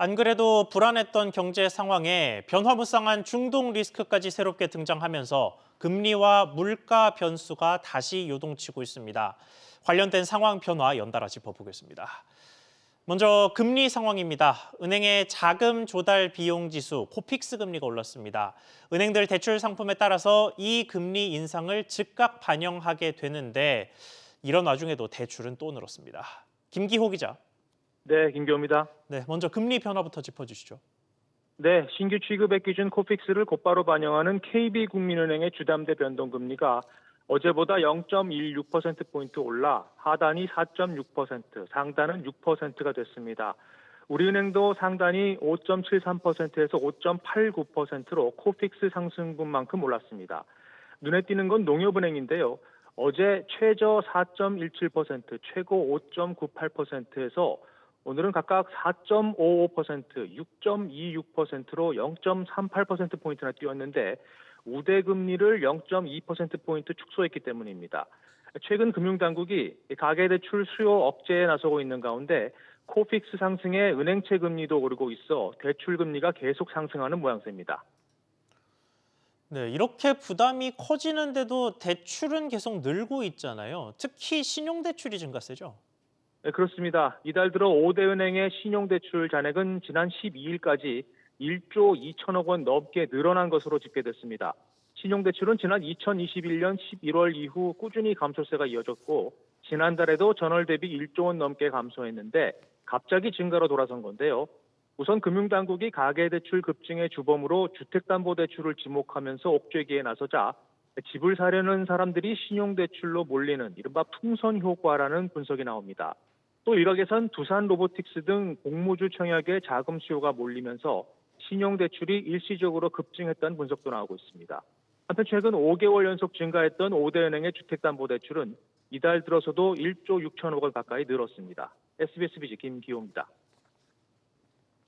안 그래도 불안했던 경제 상황에 변화무쌍한 중동 리스크까지 새롭게 등장하면서 금리와 물가 변수가 다시 요동치고 있습니다. 관련된 상황 변화 연달아 짚어보겠습니다. 먼저 금리 상황입니다. 은행의 자금 조달 비용 지수 코픽스 금리가 올랐습니다. 은행들 대출 상품에 따라서 이 금리 인상을 즉각 반영하게 되는데 이런 와중에도 대출은 또 늘었습니다. 김기호 기자. 네, 김교입니다. 네, 먼저 금리 변화부터 짚어주시죠. 네, 신규 취급액 기준 코픽스를 곧바로 반영하는 KB국민은행의 주담대 변동금리가 어제보다 0.16%포인트 올라 하단이 4.6%, 상단은 6%가 됐습니다. 우리은행도 상단이 5.73%에서 5.89%로 코픽스 상승분만큼 올랐습니다. 눈에 띄는 건 농협은행인데요. 어제 최저 4.17%, 최고 5.98%에서 오늘은 각각 4.55%, 6.26%로 0.38%포인트나 뛰었는데 우대 금리를 0.2%포인트 축소했기 때문입니다. 최근 금융당국이 가계대출 수요 억제에 나서고 있는 가운데 코픽스 상승에 은행채 금리도 오르고 있어 대출 금리가 계속 상승하는 모양새입니다. 네, 이렇게 부담이 커지는데도 대출은 계속 늘고 있잖아요. 특히 신용대출이 증가세죠. 네, 그렇습니다. 이달 들어 5대 은행의 신용대출 잔액은 지난 12일까지 1조 2천억 원 넘게 늘어난 것으로 집계됐습니다. 신용대출은 지난 2021년 11월 이후 꾸준히 감소세가 이어졌고 지난달에도 전월 대비 1조 원 넘게 감소했는데 갑자기 증가로 돌아선 건데요. 우선 금융당국이 가계대출 급증의 주범으로 주택담보대출을 지목하면서 옥죄기에 나서자 집을 사려는 사람들이 신용대출로 몰리는 이른바 풍선 효과라는 분석이 나옵니다. 또 일각에선 두산 로보틱스 등 공모주 청약에 자금 수요가 몰리면서 신용대출이 일시적으로 급증했다는 분석도 나오고 있습니다. 한편 최근 5개월 연속 증가했던 5대 은행의 주택담보대출은 이달 들어서도 1조 6천억 원 가까이 늘었습니다. SBS 비지 김기호입니다.